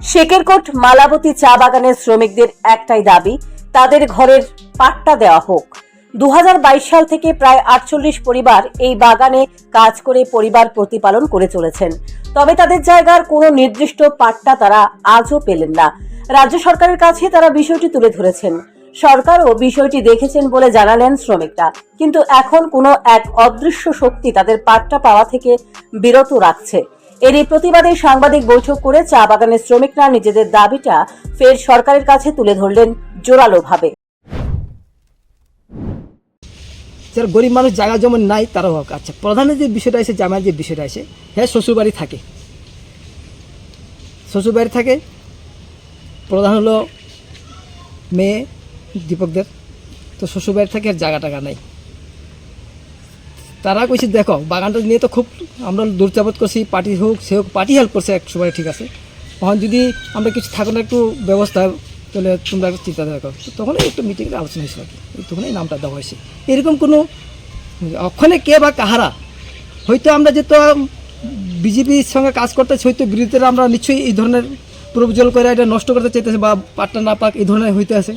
শেকেরকোট মালাবতী চা বাগানের শ্রমিকদের একটাই দাবি, তাদের ঘরের পাট্টা দেওয়া হোক। দু হাজার বাইশ সাল থেকে প্রায় আটচল্লিশ পরিবার এই বাগানে কাজ করে পরিবার প্রতিপালন করে চলেছেন। তবে তাদের জায়গার কোনো নির্দিষ্ট পাট্টা তারা আজও পেলেন না। রাজ্য সরকারের কাছে তারা বিষয়টি তুলে ধরেছেন। সরকারও বিষয়টি দেখেছেন বলে জানালেন শ্রমিকরা। কিন্তু এখন কোনো এক অদৃশ্য শক্তি তাদের পাট্টা পাওয়া থেকে বিরত রাখছে। এরই প্রতিবাদে সাংবাদিক বৈঠক করে চা বাগানের শ্রমিকরা নিজেদের দাবিটা ফের সরকারের কাছে তুলে ধরলেন জোরালোভাবে। যারা গরিব মানুষ জায়গা যেমন নাই তারাও হোক আচ্ছা প্রধানের যে বিষয়টা আছে, জামাইয়ের যে বিষয়টা আছে হ্যাঁ শ্বশুরবাড়ি থাকে। শ্বশুরবাড়ি থাকে, প্রধান হলো মেয়ে, দীপকদের। তো শ্বশুরবাড়ি থাকে আর জায়গা টাকা নাই। তারা কইছে, দেখো, বাগানটা নিয়ে তো খুব আমরা দূরচাপত করছি, পার্টি হোক, সে হোক, পার্টি হেল্প করছে এক সময়, ঠিক আছে। তখন যদি আমরা কিছু থাকো না, একটু ব্যবস্থা তাহলে তোমরা একটু চিন্তা করো। তো তখনই একটু মিটিংয়ে আলোচনা হয়েছিল আর কি। তখনই নামটা দেওয়া হয়েছে। এরকম কোনো ওখানে কে বা কাহারা, হয়তো আমরা যেহেতু বিজেপির সঙ্গে কাজ করতেছি, হয়তো বিরোধীরা আমরা নিশ্চয়ই এই ধরনের প্রবজল করে এটা নষ্ট করতে চাইতেছে বা পাট্টা না পাক এই ধরনের হইতে আছে।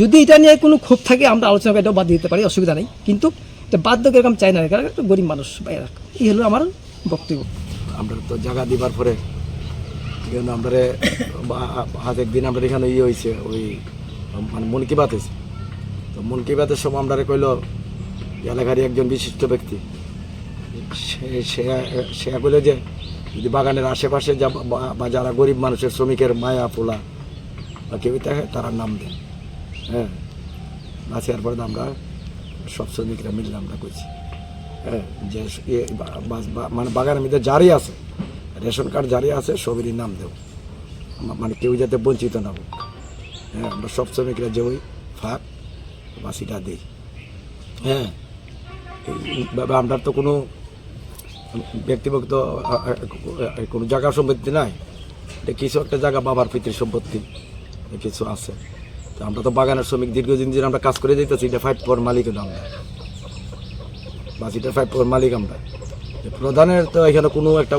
যদি এটা নিয়ে কোনো ক্ষোভ থাকে, আমরা আলোচনা করে এটাও বাদ দিতে পারি, অসুবিধা নেই। কিন্তু এটা বাধ্য এরকম চাই না। কারণ একটা গরিব মানুষ বাইরে এই হলো আমার বক্তব্য। আমরা তো জায়গা দিবার পরে আমরা হাত একদিন আমরা এখানে ইয়ে হয়েছে ওই মানে মন কি বাত হয়েছে তো মন কি বাতের সময় আমরা কইল, এলাকারই একজন বিশিষ্ট ব্যক্তি। সে সে কইল যে, যদি বাগানের আশেপাশে যা, বা- যারা গরিব মানুষের শ্রমিকের মায়া পোলা, বা কেউ তারা নাম দেন। হ্যাঁ বাঁচিয়ার পরে আমরা সব শ্রমিকরা মিলে আমরা করছি হ্যাঁ যে মানে বাগানের মধ্যে জারি আছে, রেশন কার্ড জারি আছে সবেরই নাম দেব। মানে কেউ যাতে বঞ্চিত না হোক। হ্যাঁ আমরা সব শ্রমিকরা যে ওই ফাঁক বাসিটা দিই। হ্যাঁ এইভাবে আমরা তো কোনো ব্যক্তিগত কোনো জায়গা সম্পত্তি নাই। এটা কিছু একটা জায়গা বাবার পিতৃ সম্পত্তি কিছু আছে। আমরা তো বাগানের শ্রমিক দীর্ঘদিন ধরে আমরা কাজ করে দিতেছি এটা ফাইভ পর মালিক হলো আমরা। বাসিটা ফাইভ পর মালিক আমরা। প্রধানের তো এখানে কোনো একটা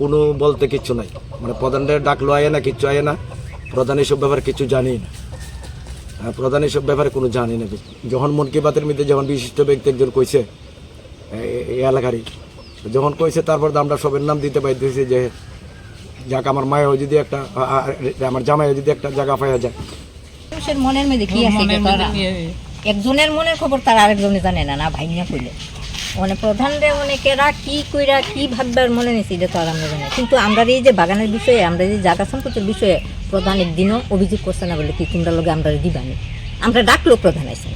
কোনো বলতে কিচ্ছু নাই। মানে প্রধানের ডাকলো আয় না কিচ্ছু আয় না। প্রধান এইসব ব্যাপারে কিছু জানি না। হ্যাঁ, প্রধান এইসব ব্যাপারে কোনো জানি না। যখন মন কি বাতের মধ্যে যখন বিশিষ্ট ব্যক্তি একজন কইছে এই এলাকারই যখন কইছে তারপর আমরা সবের নাম দিতে পাইতেছি যে যাক আমার মায়ের যদি একটা আমার জামাইও যদি একটা জায়গা পাওয়া যায়। মানুষের মনের মধ্যে কি আছে একজনের মনের খবর তার আরেকজনে জানে না না ভাই না কইলে। মানে প্রধানরে মানে কেরা কি কইরা কি ভাববার মনে নিছে এটা তো আর আমরা জানি কিন্তু আমরা এই যে বাগানের বিষয়ে আমরা যে জায়গা সম্পত্তির বিষয়ে প্রধান একদিনও অভিযোগ করছে না বলে কি তোমরা লোকে আমরা দিবানি? আমরা ডাকলো প্রধান আছে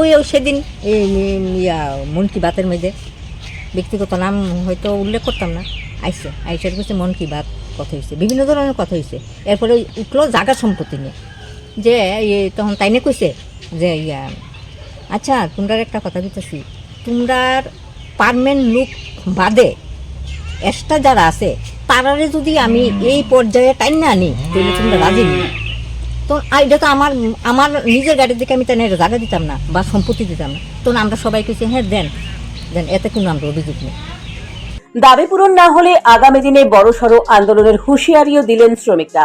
ওই ওই সেদিন এই ইয়া মন কি বাতের মধ্যে ব্যক্তিগত নাম হয়তো উল্লেখ করতাম না আইসে। আইসের কাছে মন কি বাত কথা হয়েছে বিভিন্ন ধরনের কথা হয়েছে এরপরে উঠল জায়গা সম্পত্তি নিয়ে। যে তখন তাইনে কইছে যে, ইয়া আচ্ছা তোমরার একটা কথা দিতেছি তোমরার পারমেন্ট লুক বাদে এক্সট্রা যারা আছে, তারারে যদি আমি এই পর্যায়ে টাইম না আনি, তাহলে তোমরা রাজি নি। তো এটা তো আমার আমার নিজের গাড়ির দিকে আমি তাই জায়গা দিতাম না বা সম্পত্তি দিতাম না। তখন আমরা সবাই কিছু হ্যাঁ দেন দেন, এতে কোনো আমরা অভিযোগ নেই। দাবি পূরণ না হলে আগামী দিনে বড়সড় আন্দোলনের হুঁশিয়ারিও দিলেন শ্রমিকরা।